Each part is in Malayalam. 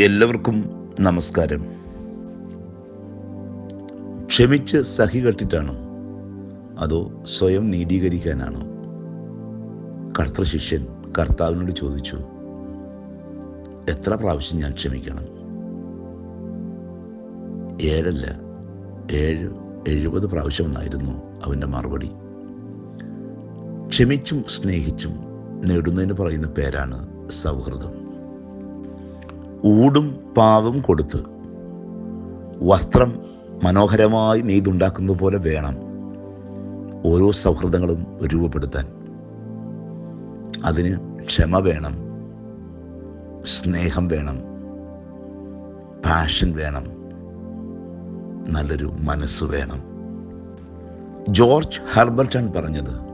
എല്ലാവർക്കും നമസ്കാരം. ക്ഷമിച്ച് സഹി കെട്ടിട്ടാണോ? അതോ സ്വയം നീതീകരിക്കാനാണോ? കർത്തൃശിഷ്യൻ കർത്താവിനോട് ചോദിച്ചു എത്ര പ്രാവശ്യം ഞാൻ ക്ഷമിക്കണം? ഏഴല്ല ഏഴ് എഴുപത് പ്രാവശ്യം എന്നായിരുന്നു അവന്റെ മറുപടി. ക്ഷമിച്ചും സ്നേഹിച്ചും നേടുന്നതിന് പറയുന്ന പേരാണ് സൗഹൃദം. ഊടും പാവും കൊടുത്ത് വസ്ത്രം മനോഹരമായി നെയ്തുണ്ടാക്കുന്നത് പോലെ വേണം ഓരോ സൗഹൃദങ്ങളും രൂപപ്പെടുത്താൻ. അതിന് ക്ഷമ വേണം സ്നേഹം വേണം പാഷൻ വേണം നല്ലൊരു മനസ്സ് വേണം. ജോർജ് ഹെർബർട്ടൺ പറഞ്ഞത്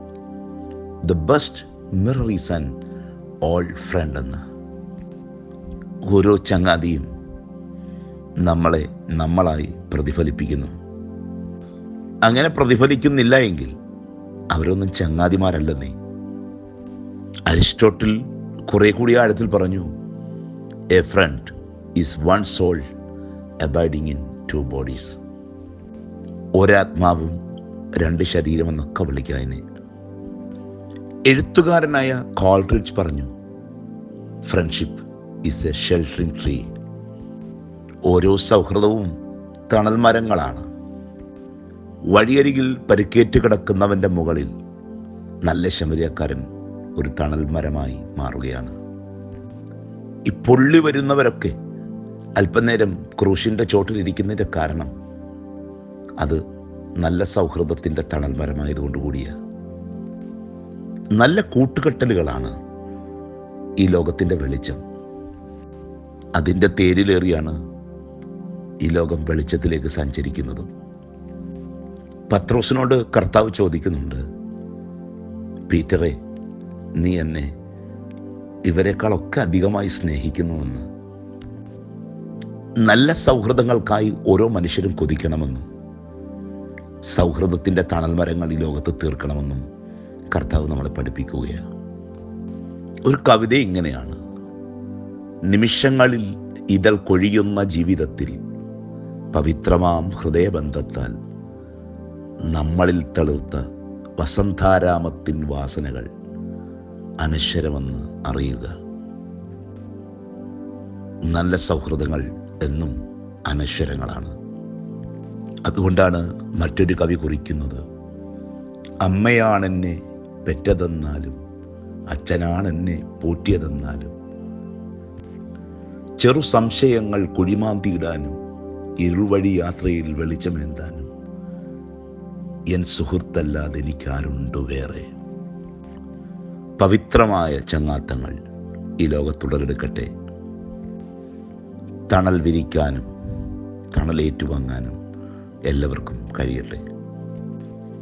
the best mirror is an old friend എന്ന്. ഓരോ ചങ്ങാതിയും നമ്മളെ നമ്മളായി പ്രതിഫലിപ്പിക്കുന്നു. അങ്ങനെ പ്രതിഫലിക്കുന്നില്ല എങ്കിൽ അവരൊന്നും ചങ്ങാതിമാരല്ലെന്നേ. അരിസ്റ്റോട്ടിൽ കുറെ കൂടി ആഴത്തിൽ പറഞ്ഞു a friend is one soul abiding in two bodies ഒരാത്മാവും രണ്ട് ശരീരമെന്നൊക്കെ വിളിക്കുക അതിനെ എഴുത്തുകാരനായ കോൾറിഡ്ജ് പറഞ്ഞു friendship is a sheltering tree ഓരോ സൗഹൃദവും തണൽ മരങ്ങളാണ്. വഴിയരികിൽ പരിക്കേറ്റ് കിടക്കുന്നവന്റെ മുകളിൽ നല്ല ശമരിയക്കാരൻ ഒരു തണൽ മരമായി മാറുകയാണ്. ഈ വരുന്നവരൊക്കെ അല്പനേരം ക്രൂശിന്റെ ചോട്ടിലിരിക്കുന്നതിന്റെ കാരണം അത് നല്ല സൗഹൃദത്തിന്റെ തണൽ മരമായതുകൊണ്ട് കൂടിയ നല്ല കൂട്ടുകെട്ടലുകളാണ് ഈ ലോകത്തിന്റെ വെളിച്ചം. അതിന്റെ തേരിലേറിയാണ് ഈ ലോകം വെളിച്ചത്തിലേക്ക് സഞ്ചരിക്കുന്നത്. പത്രോസിനോട് കർത്താവ് ചോദിക്കുന്നുണ്ട് പീറ്ററെ നീ എന്നെ ഇവരെക്കാളൊക്കെ അധികമായി സ്നേഹിക്കുന്നുവെന്ന്. നല്ല സൗഹൃദങ്ങൾക്കായി ഓരോ മനുഷ്യരും കൊതിക്കണമെന്നും സൗഹൃദത്തിന്റെ തണൽ മരങ്ങൾ ഈ ലോകത്ത് തീർക്കണമെന്നും കർത്താവ് നമ്മളെ പഠിപ്പിക്കുകയാണ്. ഒരു കവിത ഇങ്ങനെയാണ്. നിമിഷങ്ങളിൽ ഇതൾ കൊഴിയുന്ന ജീവിതത്തിൽ പവിത്രമാം ഹൃദയബന്ധത്താൽ നമ്മളിൽ തളിർത്ത വസന്താരാമത്തിൻ വാസനകൾ അനശ്വരമെന്ന് അറിയുക. നല്ല സൗഹൃദങ്ങൾ എന്നും അനശ്വരങ്ങളാണ്. അതുകൊണ്ടാണ് മറ്റൊരു കവി കുറിക്കുന്നത് അമ്മയാണെന്നെ പെറ്റതെന്നാലും അച്ഛനാണെന്നെ പോറ്റിയതെന്നാലും ചെറു സംശയങ്ങൾ കുഴിമാന്തിയിടാനും ഇരുൾവഴി യാത്രയിൽ വെളിച്ചമേന്താനും എൻ സുഹൃത്തല്ലാതെ എനിക്കാരുണ്ടു വേറെ. പവിത്രമായ ചങ്ങാത്തങ്ങൾ ഈ ലോകത്തുടലെടുക്കട്ടെ. തണൽ വിരിക്കാനും തണലേറ്റുവാങ്ങാനും എല്ലാവർക്കും കഴിയട്ടെ.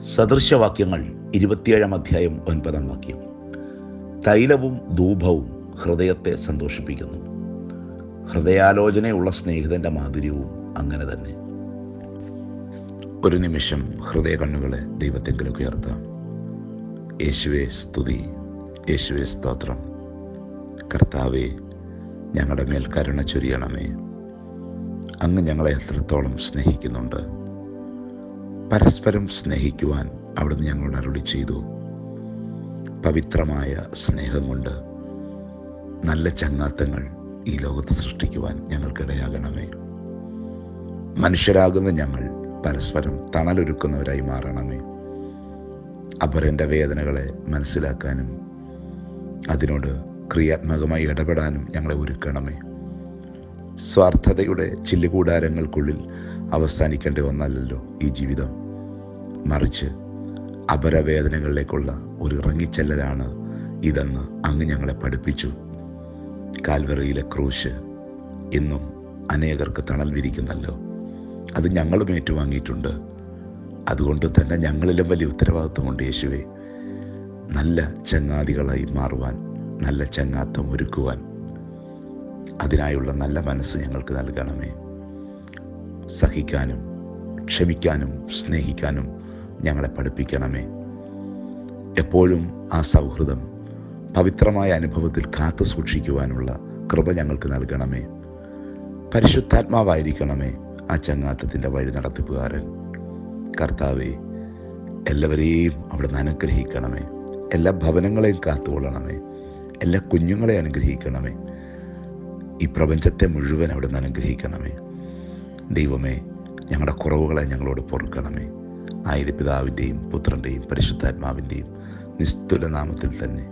സദൃശവാക്യങ്ങൾ ഇരുപത്തിയേഴാം അധ്യായം ഒൻപതാം വാക്യം. തൈലവും ധൂപവും ഹൃദയത്തെ സന്തോഷിപ്പിക്കുന്നു. ഹൃദയാലോചനയുള്ള സ്നേഹിതന്റെ മാധുര്യവും അങ്ങനെ തന്നെ. ഒരു നിമിഷം ഹൃദയ കണ്ണുകളെ ദൈവത്തെങ്കിലൊക്കെ ഉയർത്താം. യേശുവെ സ്തുതി. യേശുവെ സ്തോത്രം. കർത്താവെ ഞങ്ങളുടെ മേൽ കരുണ ചൊരിയണമേ. അങ്ങ് ഞങ്ങളെ എത്രത്തോളം സ്നേഹിക്കുന്നുണ്ട്. പരസ്പരം സ്നേഹിക്കുവാൻ അവിടുന്ന് ഞങ്ങളോട് അരുളി ചെയ്തു. പവിത്രമായ സ്നേഹം കൊണ്ട് നല്ല ചങ്ങാത്തങ്ങൾ ഈ ലോകത്ത് സൃഷ്ടിക്കുവാൻ ഞങ്ങൾക്കിടയാകണമേ. മനുഷ്യരാകുന്ന ഞങ്ങൾ പരസ്പരം തണലൊരുക്കുന്നവരായി മാറണമേ. അപരന്റെ വേദനകളെ മനസ്സിലാക്കാനും അതിനോട് ക്രിയാത്മകമായി ഇടപെടാനും ഞങ്ങളെ ഒരുക്കണമേ. സ്വാർത്ഥതയുടെ ചില്ലുകൂടാരങ്ങൾക്കുള്ളിൽ അവസാനിക്കേണ്ട ഒന്നല്ലല്ലോ ഈ ജീവിതം. മറിച്ച് അപരവേദനകളിലേക്കുള്ള ഒരു ഇറങ്ങിച്ചെല്ലലാണ് ഇതെന്ന് അങ്ങ് ഞങ്ങളെ പഠിപ്പിച്ചു. കാൽവറിയിലെ ക്രൂശ് ഇന്നും അനേകർക്ക് തണൽ വിരിക്കുന്നല്ലോ. അത് ഞങ്ങളും ഏറ്റുവാങ്ങിയിട്ടുണ്ട്. അതുകൊണ്ട് തന്നെ ഞങ്ങളിലും വലിയ ഉത്തരവാദിത്വമുണ്ട് യേശുവെ. നല്ല ചങ്ങാതികളായി മാറുവാൻ നല്ല ചങ്ങാത്തം ഒരുക്കുവാൻ. അതിനായുള്ള നല്ല മനസ്സ് ഞങ്ങൾക്ക് നൽകണമേ. സഹിക്കാനും ക്ഷമിക്കാനും സ്നേഹിക്കാനും ഞങ്ങളെ പഠിപ്പിക്കണമേ. എപ്പോഴും ആ സൗഹൃദം പവിത്രമായ അനുഭവത്തിൽ കാത്തു സൂക്ഷിക്കുവാനുള്ള കൃപ ഞങ്ങൾക്ക് നൽകണമേ. പരിശുദ്ധാത്മാവായിരിക്കണമേ ആ ചങ്ങാത്തത്തിന്റെ വഴി നടത്തിപ്പുകാരൻ. കർത്താവെ എല്ലാവരെയും അവിടുന്ന് അനുഗ്രഹിക്കണമേ. എല്ലാ ഭവനങ്ങളെയും കാത്തുകൊള്ളണമേ. എല്ലാ കുഞ്ഞുങ്ങളെയും അനുഗ്രഹിക്കണമേ. ഈ പ്രപഞ്ചത്തെ മുഴുവൻ അവിടുന്ന് അനുഗ്രഹിക്കണമേ. ദൈവമേ ഞങ്ങളുടെ കുറവുകളെ ഞങ്ങളോട് പൊറുക്കണമേ. ആയിരപിതാവിന്റെയും പുത്രന്റെയും പരിശുദ്ധാത്മാവിന്റെയും നിസ്തുല നാമത്തിൽ തന്നെ.